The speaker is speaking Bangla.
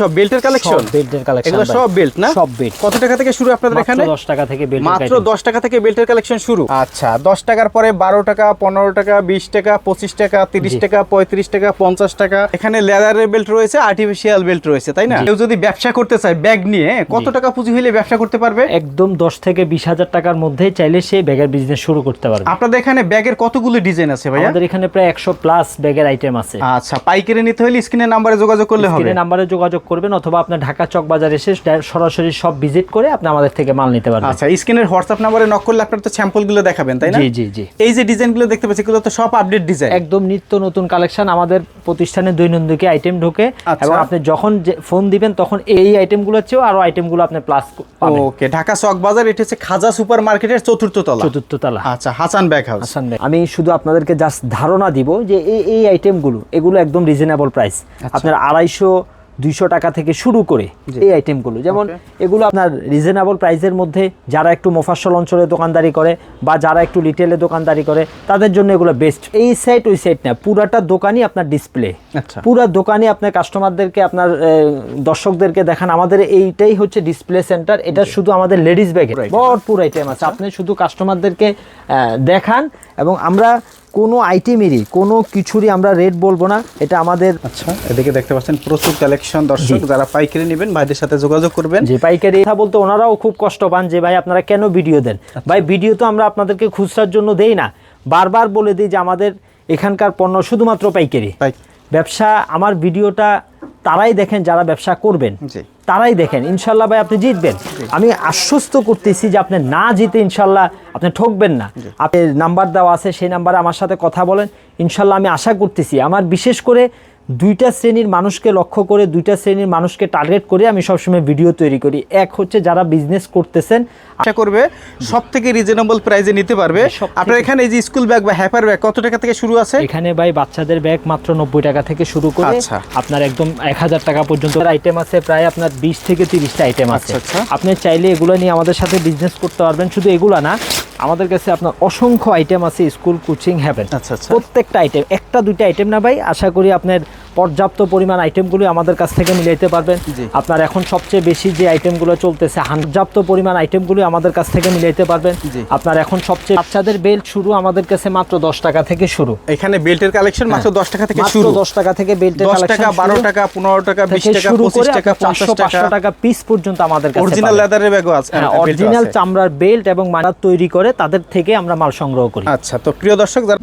সব বেল্টের কালেকশন? বেল্টের কালেকশন এগুলো সব বেল্ট না? সব বেল্ট। কত টাকা থেকে শুরু আপনাদের এখানে? দশ টাকা থেকে বেল্ট মাত্র দশ টাকা থেকে বেল্টের কালেকশন শুরু। আচ্ছা দশ টাকার পরে বারো টাকা পনেরো টাকা বিশ টাকা পঁচিশ টাকা তিরিশ জি। টাকা পঁয়ত্রিশ টাকা পঞ্চাশ টাকা। এখানে লেদারের বেল্ট রয়েছে আর্টিফিশিয়াল বেল্ট রয়েছে তাই না? কেউ যদি ব্যবসা করতে চায় ব্যাগ নিয়ে কত টাকা পুঁজি হলে ব্যবসা করতে পারবে? একদম দশ থেকে বিশ হাজার টাকার মধ্যে চাইলে সে ব্যাগের বিজনেস শুরু করতে পারবে। আপনাদের এখানে ব্যাগের কতগুলো ডিজাইন আছে ভাইয়া? আমাদের এখানে প্রায় একশো প্লাস ব্যাগের আইটেম আছে। আচ্ছা পাইকারি নিতে হলে স্ক্রিনের নাম্বারে যোগাযোগ করলে হবে। স্ক্রিনে নাম্বারে যোগাযোগ করবেন অথবা আপনার ঢাকা চক বাজার এসে সরাসরি সব ভিজিট করে আপনি আমাদের থেকে মাল নিতে পারবেন। আচ্ছা স্ক্রিনের হোয়াটসঅ্যাপ নাম্বারে নক করলে আপনার তো স্যাম্পলগুলো দেখাবেন তাই না? জি জি জি। এই যে ডিজাইনগুলো দেখতে পাচ্ছি এগুলো তো সব আপডেট ডিজাইন একদম নিত্য নতুন কালেকশন আমাদের প্রতিষ্ঠানে দৈনন্দিন আইটেম ঢোকে আচ্ছা। এবং আপনি যখন ফোন দিবেন তখন এই আইটেম আইটেমগুলোর চেয়েও আরও আইটেমগুলো আপনি প্লাস ওকে ঢাকা চক বাজার এটা হচ্ছে খাজা সুপার মার্কেটের চতুর্থ তলা। চতুর্থ তলা। আচ্ছা হাসান ব্যাগ হাউস হাসান ভাই, আমি শুধু আপনাদেরকে জাস্ট ধারণা দিব যে এই এই আইটেমগুলো এগুলো একদম রিজনেবল প্রাইস আপনার আড়াইশো দুইশো টাকা থেকে শুরু করে। এই আইটেমগুলো যেমন এগুলো আপনার রিজনেবল প্রাইসের মধ্যে যারা একটু মোফাসল অঞ্চলে দোকানদারি করে বা যারা একটু রিটেলে দোকানদারি করে তাদের জন্য এগুলো বেস্ট এই সাইড ওই সাইড না পুরাটা দোকানই আপনার ডিসপ্লে আচ্ছা। পুরা দোকানে আপনার কাস্টমারদেরকে আপনার দর্শকদেরকে দেখান। আমাদের এইটাই হচ্ছে ডিসপ্লে সেন্টার এটা শুধু আমাদের লেডিস ব্যাগে. ভরপুর আইটেম আছে। আপনি শুধু কাস্টমারদেরকে দেখান এবং আমরা কোনো আইটেমেরই কোনো কিছুরই আমরা রেট বলব না এটা আমাদের আচ্ছা এদিকে দেখতে পাচ্ছেন প্রচুর কালেকশন দর্শক যারা পাইকারি নেবেন ভাইদের সাথে যোগাযোগ করবেন। যে পাইকারি কথা বলতে ওনারাও খুব কষ্ট পান যে ভাই আপনারা কেন ভিডিও দেন? ভাই ভিডিও তো আমরা আপনাদেরকে খুচরার জন্য দেই না। বারবার বলে দিই যে আমাদের এখানকার পণ্য শুধুমাত্র পাইকারি। পাই ব্যবসা আমার ভিডিওটা তারাই দেখেন যারা ব্যবসা করবেন। তারাই দেখেন ইনশাল্লাহ ভাই আপনি জিতবেন। আমি আশ্বস্ত করতেছি যে আপনি না জিতে ইনশাল্লাহ আপনি ঠকবেন না। আপনি নাম্বার দেওয়া আছে সেই নাম্বারে আমার সাথে কথা বলেন। ইনশাল্লাহ আমি আশা করতেছি আমার বিশেষ করে দুইটা শ্রেণির মানুষকে লক্ষ্য করে দুইটা শ্রেণির মানুষকে টার্গেট করে আমি সবসময় ভিডিও তৈরি করি। এক হচ্ছে যারা বিজনেস করতেছেন আশা করবে সব থেকে রিজনেবল প্রাইসে নিতে পারবে। আপনার এখানে এই যে স্কুল ব্যাগ বা হ্যাপার ব্যাগ কত টাকা থেকে শুরু আছে? এখানে ভাই বাচ্চাদের ব্যাগ মাত্র নব্বই টাকা থেকে শুরু করে আচ্ছা। আপনার একদম এক হাজার টাকা পর্যন্ত আইটেম আছে প্রায় আপনার বিশ থেকে তিরিশটা আইটেম আছে। আচ্ছা, আচ্ছা। আপনি চাইলে এগুলো নিয়ে আমাদের সাথে বিজনেস করতে পারবেন। শুধু এগুলা না আমাদের কাছে আপনার অসংখ্য আইটেম আছে স্কুল কোচিং হ্যাভেন। প্রত্যেকটা আইটেম একটা দুইটা আইটেম না ভাই আশা করি আপনার পর্যাপ্ত পরিমাণ আইটেমগুলো আমাদের কাছ থেকে মিলাইতে পারবেন। আপনার এখন সবচেয়ে বেশি যে আইটেমগুলো চলতেছে পর্যাপ্ত পরিমাণ আইটেমগুলো আমাদের কাছ থেকে মিলাইতে পারবেন। আপনার এখন সবচেয়ে বাচ্চাদের বেল্ট শুরু আমাদের কাছে মাত্র দশ টাকা থেকে শুরু। এখানে বেল্টের কালেকশন মাত্র দশ টাকা থেকে মাত্র শুরু। দশ টাকা থেকে বেল্টের টাকা বারো টাকা পনেরো টাকা বিশ টাকা পঁচিশ টাকা পঞ্চাশ টাকা। টাকা পিস পর্যন্ত আমাদের কাছে অরিজিনাল লেদারের ব্যাগও আছে হ্যাঁ belt ও অরিজিনাল চামড়ার বেল্ট এবং মানার তৈরি করে তাদের থেকে আমরা মাল সংগ্রহ করি। আচ্ছা তো প্রিয় দর্শক যারা